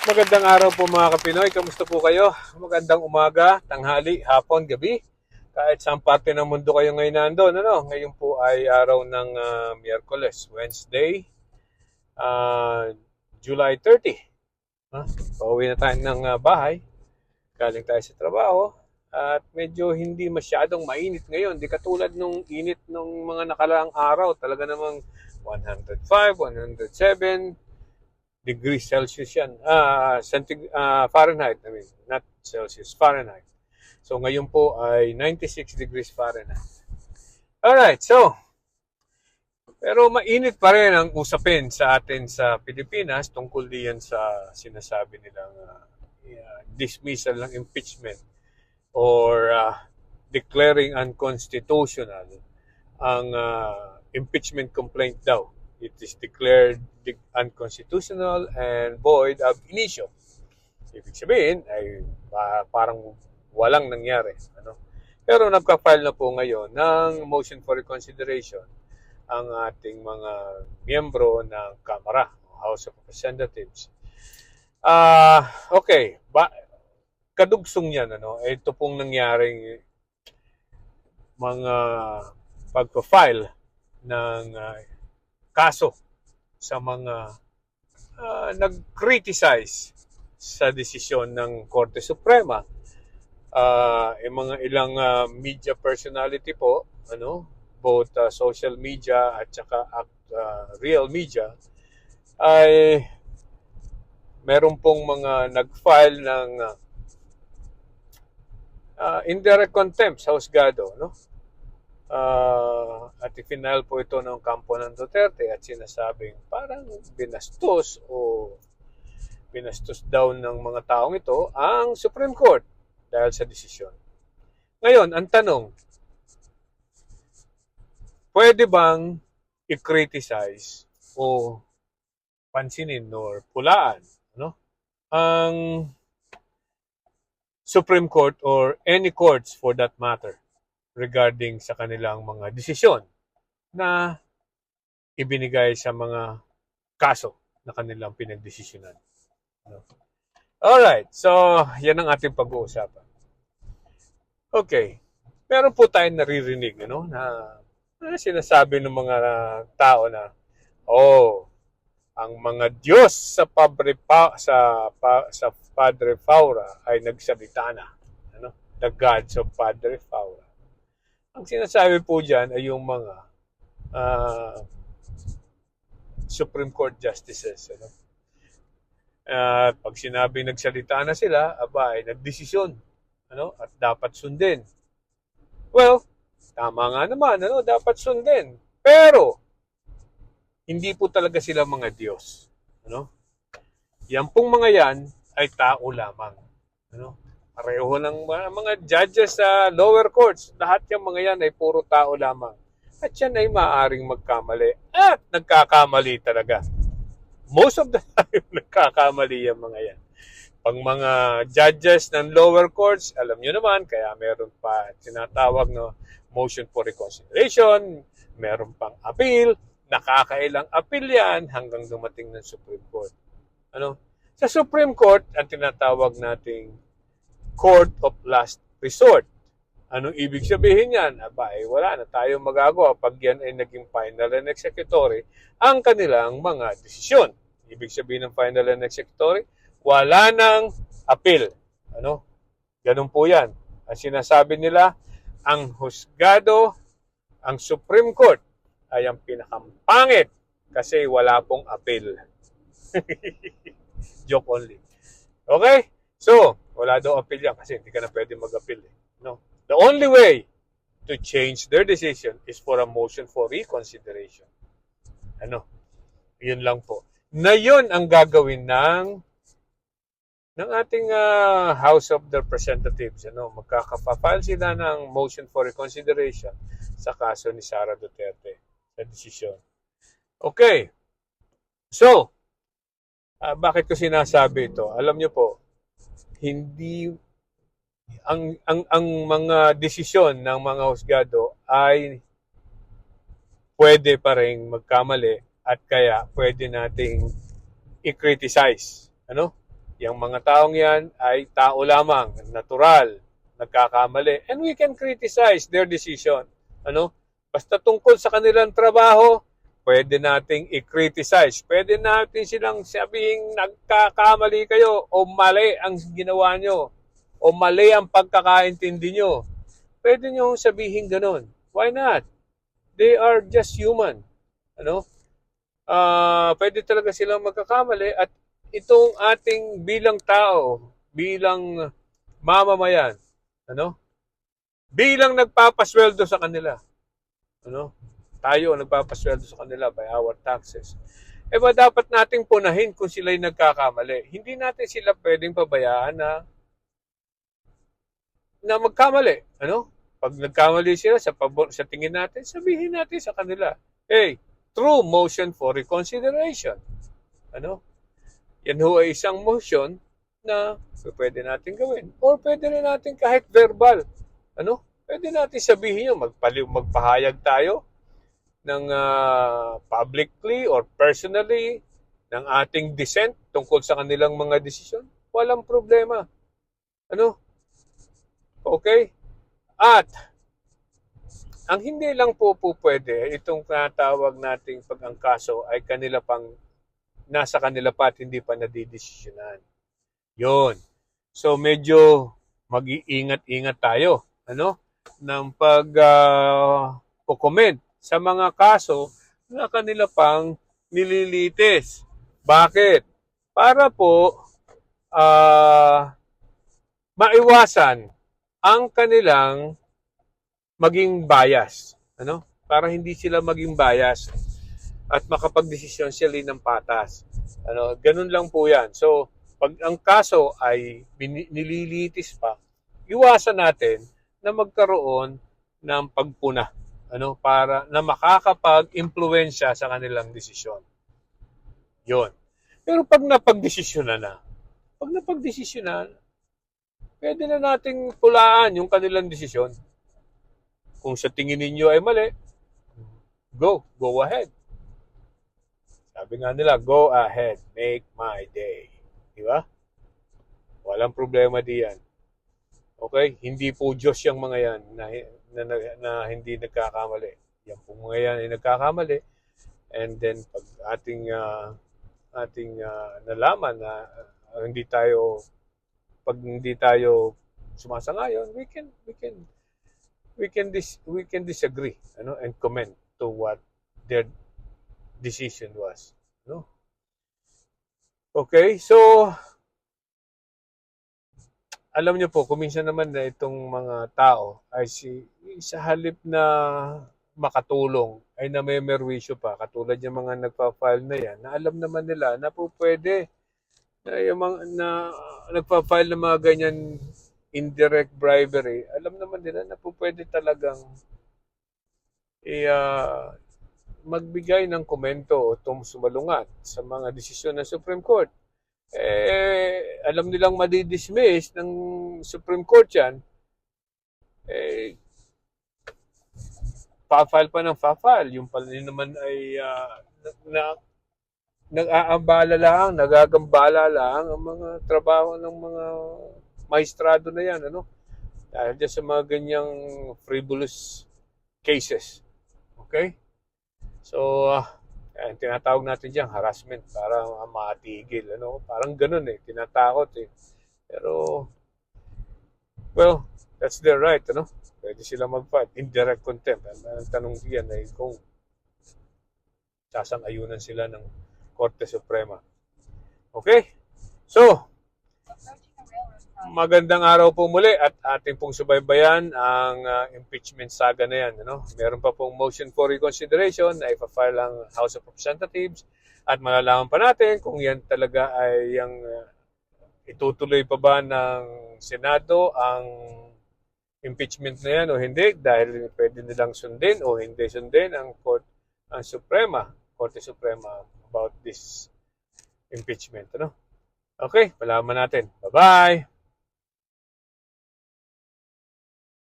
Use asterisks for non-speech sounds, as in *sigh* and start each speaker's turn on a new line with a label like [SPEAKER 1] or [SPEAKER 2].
[SPEAKER 1] Magandang araw po mga kapinoy. Kamusta po kayo? Magandang umaga, tanghali, hapon, gabi. Kahit saan parte ng mundo kayo ngayon nandun. Ano? Ngayon po ay araw ng ah, Miyerkules, Wednesday, ah, July 30. Ha? Pauwi na tayo ng ah, bahay. Galing tayo sa trabaho. At medyo hindi masyadong mainit ngayon. Di katulad nung init nung mga nakalaang araw. Talaga namang 105, 107, degrees Celsius yan. Ah, centig- ah, Fahrenheit, I mean, not Celsius, Fahrenheit. So ngayon po ay 96 degrees Fahrenheit. Alright, so, pero mainit pa rin ang usapin sa atin sa Pilipinas tungkol diyan sa sinasabi nilang yeah, dismissal ng impeachment or ah, declaring unconstitutional ang ah, impeachment complaint daw. It is declared unconstitutional and void ab initio. Ibig sabihin ay ah, parang walang nangyari. Ano? Pero nagka-file na po ngayon ng motion for reconsideration ang ating mga miyembro ng Kamara, House of Representatives. Ah, okay. Ba kadugsong yan ano, ito pong nangyaring mga pagpa-file ng ah, kaso sa mga ah, nag-criticize sa desisyon ng Korte Suprema. Ah, yung mga ilang ah, media personality po, ano, both ah, social media at saka ah, real media ay meron pong mga nag-file ng ah, indirect contempt sa husgado, no? Ah, at ifinal po ito ng kampo ng Duterte at sinasabing parang binastos o binastos daw ng mga taong ito ang Supreme Court dahil sa desisyon. Ngayon, ang tanong, pwede bang i-criticize o pansinin or pulaan no? ang Supreme Court or any courts for that matter regarding sa kanilang mga desisyon na ibinigay sa mga kaso na kanilang pinagdesisyonan. No? Alright, so yan ang ating pag-uusapan. Okay, meron po tayong naririnig ano, na, na sinasabi ng mga tao na, oh, ang mga Diyos sa Padre pa, sa pa, sa Padre Faura ay nagsalita na. Ano? The gods of Padre Faura. Ang sinasabi po diyan ay yung mga ah, Supreme Court justices. Ano? At pag sinabi nagsalita na sila, aba ay nagdesisyon. Ano? At dapat sundin. Well, tama nga naman, ano? dapat sundin. Pero, hindi po talaga sila mga Diyos. Ano? Yan pong mga yan ay tao lamang. Ano? Pareho ng mga, mga judges sa lower courts. Lahat yung mga yan ay puro tao lamang. At yan ay maaring magkamali. At nagkakamali talaga. Most of the *laughs* time, nagkakamali yung mga yan. Pag mga judges ng lower courts, alam nyo naman, kaya meron pa tinatawag no motion for reconsideration, meron pang appeal, nakakailang appeal yan hanggang dumating ng Supreme Court. Ano? Sa Supreme Court, ang tinatawag nating court of last resort. Anong ibig sabihin yan? Aba, eh, wala na tayong magagawa pag yan ay naging final and executory ang kanilang mga desisyon. Ibig sabihin ng final and executory, wala nang appeal. Ano? Ganun po yan. Ang sinasabi nila, ang husgado, ang Supreme Court, ay ang pinakampangit kasi wala pong appeal. *laughs* Joke only. Okay? So, wala daw appeal yan kasi hindi ka na pwede mag-appeal. Eh. No? The only way to change their decision is for a motion for reconsideration. Ano? Yun lang po. Na yun ang gagawin ng ng ating ah, House of Representatives. Ano? Magkakapafile sila ng motion for reconsideration sa kaso ni Sara Duterte sa desisyon. Okay. So, ah, bakit ko sinasabi ito? Alam niyo po, hindi ang ang ang mga desisyon ng mga husgado ay pwede pa ring magkamali at kaya pwede nating i-criticize. Ano? Yung mga taong yan ay tao lamang, natural, nagkakamali. And we can criticize their decision. Ano? Basta tungkol sa kanilang trabaho, pwede nating i-criticize. Pwede natin silang sabihin nagkakamali kayo o mali ang ginawa nyo o mali ang pagkakaintindi nyo. Pwede nyo sabihin ganun. Why not? They are just human. Ano? Ah, pwede talaga silang magkakamali at itong ating bilang tao, bilang mamamayan, ano? Bilang nagpapasweldo sa kanila. Ano? Tayo ang nagpapasweldo sa kanila by our taxes. Eh ba dapat nating punahin kung sila'y nagkakamali? Hindi natin sila pwedeng pabayaan na na magkamali. Ano? Pag nagkamali sila sa, sa tingin natin, sabihin natin sa kanila, hey, true motion for reconsideration. Ano? Yan ho ay isang motion na pwede natin gawin. Or pwede rin natin kahit verbal. Ano? Pwede natin sabihin yun, magpali, magpahayag tayo ng ah, publicly or personally ng ating dissent tungkol sa kanilang mga desisyon. Walang problema. Ano? Okay? At, ang hindi lang po po pwede, itong natawag nating pag-angkaso ay kanila pang, nasa kanila pa at hindi pa nadidesisyonan. Yun. So, medyo mag-iingat-ingat tayo, ano, ng pag uh, comment sa mga kaso na kanila pang nililitis. Bakit? Para po ah maiwasan ang kanilang maging bias. Ano? Para hindi sila maging bias at makapagdesisyon sila ng patas. Ano, ganun lang po 'yan. So, pag ang kaso ay nililitis pa, iwasan natin na magkaroon ng pagpuna ano para na makakapag-impluwensya sa kanilang desisyon. 'Yon. Pero pag napagdesisyonan na, pag napagdesisyonan, pwede na nating pulaan yung kanilang desisyon. Kung sa tingin ninyo ay mali, go, go ahead. Sabi nga nila, go ahead, make my day. Di ba? Walang problema diyan. Okay? Hindi po Diyos yung mga yan na, na, na, na hindi nagkakamali. Yan po mga yan ay nagkakamali. And then, pag ating ah, ating ah, nalaman na ah, hindi tayo pag hindi tayo sumasangayon, we can we can we can dis, we can disagree ano and comment to what their decision was no okay so alam niyo po kuminsan naman na itong mga tao ay si sa halip na makatulong ay namemerwisyo pa katulad yung mga nagpa-file na yan na alam naman nila na po pwede na yung mga na nagpa-file ng mga ganyan indirect bribery, alam naman nila na po pwede talagang i, ah, magbigay ng komento o sumalungat sa mga desisyon ng Supreme Court. Eh, alam nilang madidismiss ng Supreme Court yan, eh, pa-file pa ng pa-file. Yung pala yun naman ay na, na nag-aambala lang, nagagambala lang ang mga trabaho ng mga maestrado na yan, ano? Dahil dyan sa mga ganyang frivolous cases. Okay? So, uh, yan, tinatawag natin dyan, harassment, para matigil, ano? Parang ganun eh, tinatakot eh. Pero, well, that's their right, ano? Pwede sila mag-fight. Indirect contempt. Ang, ang tanong diyan ay kung sasang-ayunan sila ng Korte Suprema. Okay? So, magandang araw po muli at ating pong subaybayan ang ah, impeachment saga na yan. Ano? Meron pa pong motion for reconsideration na ipafile ang House of Representatives at malalaman pa natin kung yan talaga ay yung ah, itutuloy pa ba ng Senado ang impeachment na yan o hindi dahil pwede nilang sundin o hindi sundin ang court ang Suprema, Korte Suprema about this impeachment. Ano? Okay, malaman natin. Bye-bye!